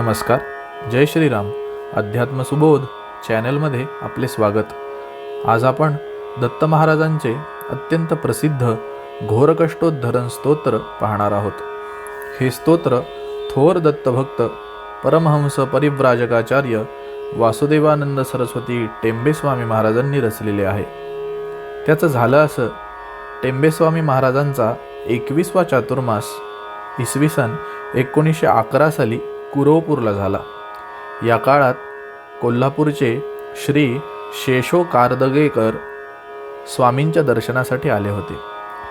नमस्कार जय श्रीराम अध्यात्म सुबोध चॅनलमध्ये आपले स्वागत. आज आपण दत्त महाराजांचे अत्यंत प्रसिद्ध घोरकष्टोद्धरण स्तोत्र पाहणार आहोत. हे स्तोत्र थोर दत्तभक्त परमहंस परिव्राजकाचार्य वासुदेवानंद सरस्वती टेंबेस्वामी महाराजांनी रचलेले आहे. त्याचं झालं असं टेंबेस्वामी महाराजांचा एकवीसवा चातुर्मास इसवी सन एकोणीसशे अकरा साली कुरोपूरला झाला. या काळात कोल्हापूरचे श्री शेषो कारदगेकर स्वामींच्या दर्शनासाठी आले होते.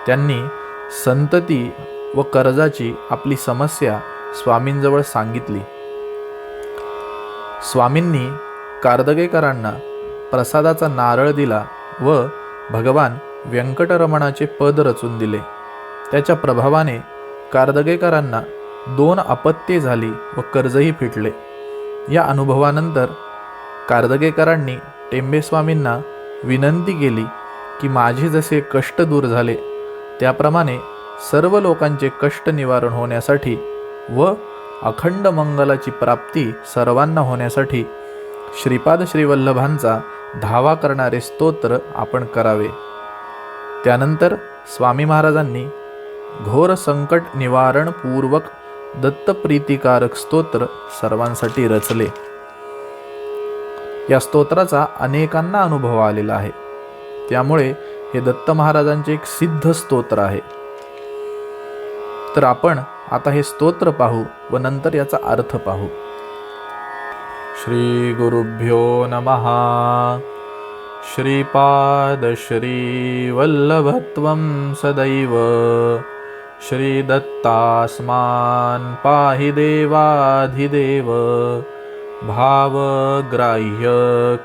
त्यांनी संतती व कर्जाची आपली समस्या स्वामींजवळ सांगितली. स्वामींनी कारदगेकरांना प्रसादाचा नारळ दिला व भगवान व्यंकटरमणाचे पद रचून दिले. त्याच्या प्रभावाने कारदगेकरांना दोन अपत्ये झाली व कर्जही फिटले. या अनुभवानंतर कारदगेकरांनी टेंबेस्वामींना विनंती केली की माझे जसे कष्ट दूर झाले त्याप्रमाणे सर्व लोकांचे कष्ट निवारण होण्यासाठी व अखंड मंगलाची प्राप्ती सर्वांना होण्यासाठी श्रीपाद श्रीवल्लभांचा धावा करणारे स्तोत्र आपण करावे. त्यानंतर स्वामी महाराजांनी घोर संकट निवारण पूर्वक दत्तप्रीतिकारक स्तोत्र सर्वांसाठी रचले. या स्तोत्राचा अनेकांना अनुभव आलेला आहे. त्यामुळे हे दत्त महाराजांचे एक सिद्ध स्तोत्र आहे. तर आपण आता हे स्तोत्र पाहू व नंतर याचा अर्थ पाहू. श्री गुरुभ्यो नमहा श्रीपाद श्रीवल्लभत्वं सदैव. श्रीदत्तास्मान् पाहि देवाधिदेव भावग्राह्य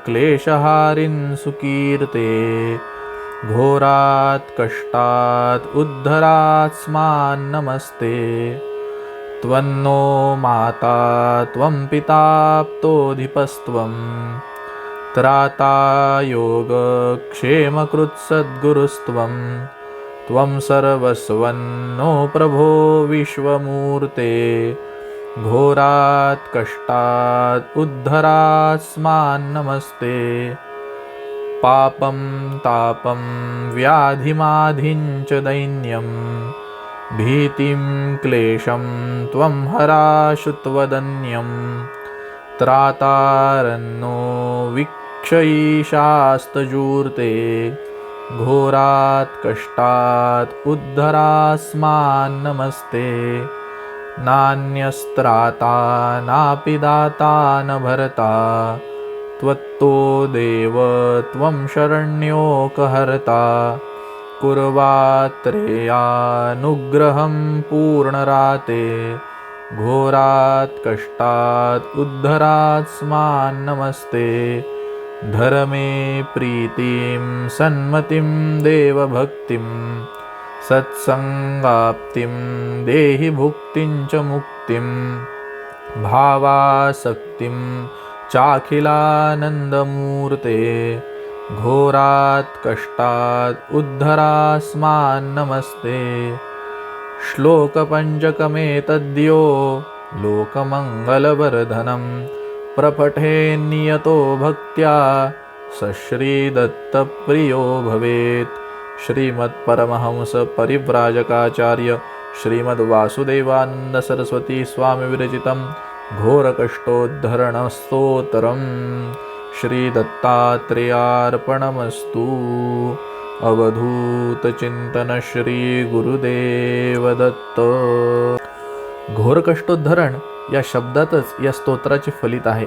क्लेशहारिन् सुकीर्ते घोरात् कष्टात् उद्धरात्स्मान्नमस्ते त्वन्नो माता त्वं पिताप्तोऽधिपस्त्वं त्राता योगक्षेमकृत्सद्गुरुस्त्वं त्वं सर्वस्वन्नो प्रभो विश्वमूर्ते। घोरात् कष्टात् उद्धरास्मान्नमस्ते पापं तापं व्याधिमाधिञ्च दैन्यं। भीतिं क्लेशं त्वं हराशुत्वदन्यं त्रातारन्नो वीक्षयीशास्तजूर्ते। घोरात् कष्टात् उद्धरास्मान्नमस्ते नान्यस्त्राता नापि दाता न भरता। त्वत्तो देव त्वं शरण्योकहर्ता कुर्वात्रेयानुग्रहं पूर्णराते। घोरात् कष्टात् उद्धरात्स्मान्नमस्ते धर्मे प्रीतिं सन्मतिं देवभक्तिं सत्सङ्गाप्तिं देहि भुक्तिं च मुक्तिं भावासक्तिं चाखिलानन्दमूर्ते घोरात् कष्टात् उद्धरास्मान्नमस्ते श्लोकपञ्चकमेतद्यो प्रपठे नियतो भक्त्या। स श्रीदत्तप्रियो भवेत्। श्रीमत्परमहंस परिव्राजकाचार्य श्रीमद्वासुदेवानन्द सरस्वती स्वामी विरचितं घोरकष्टोद्धरणस्तोत्रं श्रीदत्तात्रेयार्पणमस्तु। अवधूतचिंतन श्री गुरुदेव दत्त घोरकष्टोद्धरण या शब्दातच या स्तोत्राचे फलित आहे.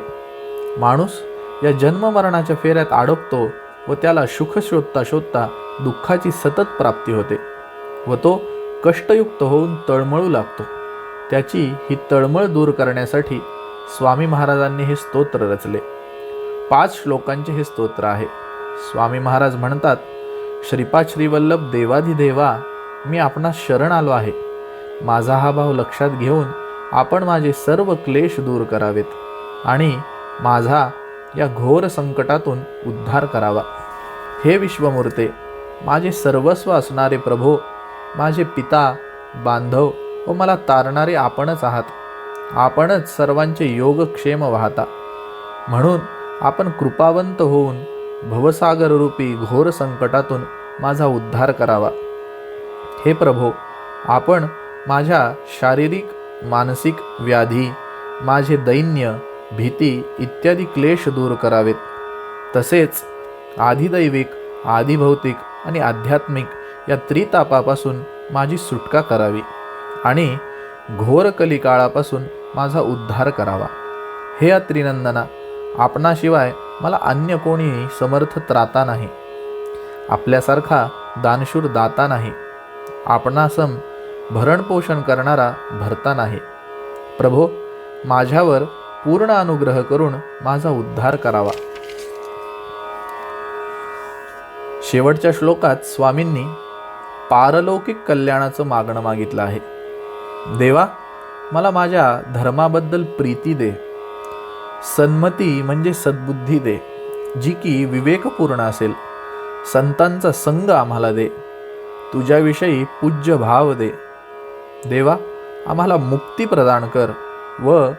माणूस या जन्ममरणाच्या फेऱ्यात अडकतो व त्याला सुख शोधता शोधता दुःखाची सतत प्राप्ती होते व तो कष्टयुक्त होऊन तळमळू लागतो. त्याची ही तळमळ दूर करण्यासाठी स्वामी महाराजांनी हे स्तोत्र रचले. पाच श्लोकांचे हे स्तोत्र आहे. स्वामी महाराज म्हणतात श्रीपाद श्रीवल्लभ देवाधिदेवा मी आपणास शरण आलो आहे. माझा हा भाव लक्षात घेऊन आपण माझे सर्व क्लेश दूर करावेत आणि माझा या घोर संकटातून उद्धार करावा. हे विश्वमूर्ते माझे सर्वस्व असणारे प्रभो माझे पिता बांधव व मला तारणारे आपणच आहात. आपणच सर्वांचे योगक्षेम वाहता. म्हणून आपण कृपावंत होऊन भवसागर रूपी घोर संकटातून माझा उद्धार करावा. हे प्रभो आपण माझ्या शारीरिक मानसिक व्याधी माझे दैन्य भीती इत्यादी क्लेश दूर करावेत. तसेच आधिदैविक आधिभौतिक आणि आध्यात्मिक या त्रितापापासून माझी सुटका करावी आणि घोर कलिकाळापासून माझा उद्धार करावा. हे त्रिनंदना आपणाशिवाय मला अन्य कोणीही समर्थ त्राता नाही. आपल्यासारखा दानशूर दाता नाही. आपणासम भरणपोषण करणारा भरता नाही. प्रभो माझ्यावर पूर्ण अनुग्रह करून माझा उद्धार करावा. शेवटच्या श्लोकात स्वामींनी पारलौकिक कल्याणाचं मागणं मागितलं आहे. देवा मला माझ्या धर्माबद्दल प्रीती दे. सन्मती म्हणजे सद्बुद्धी दे जी की विवेकपूर्ण असेल. संतांचा संग आम्हाला दे. तुझ्याविषयी पूज्य भाव दे. देवा आम्हाला मुक्ती प्रदान कर व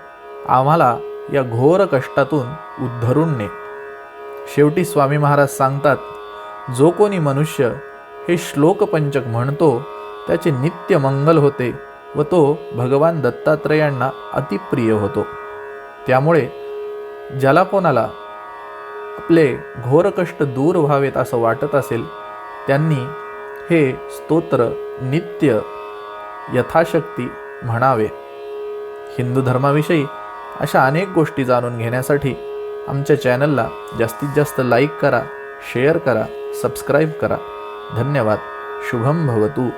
आम्हाला या घोर कष्टातून उद्धरून ने. शेवटी स्वामी महाराज सांगतात जो कोणी मनुष्य हे श्लोकपंचक म्हणतो त्याचे नित्य मंगल होते व तो भगवान दत्तात्रयांना अतिप्रिय होतो. त्यामुळे ज्याला कोणाला आपले घोर कष्ट दूर व्हावेत असं वाटत असेल त्यांनी हे स्तोत्र नित्य यथाशक्ती म्हणावे. हिंदू धर्माविषयी अशा अनेक गोष्टी जाणून घेण्यासाठी आमच्या चॅनलला जास्तीत जास्त लाईक करा शेअर करा सबस्क्राईब करा. धन्यवाद. शुभम भवतू.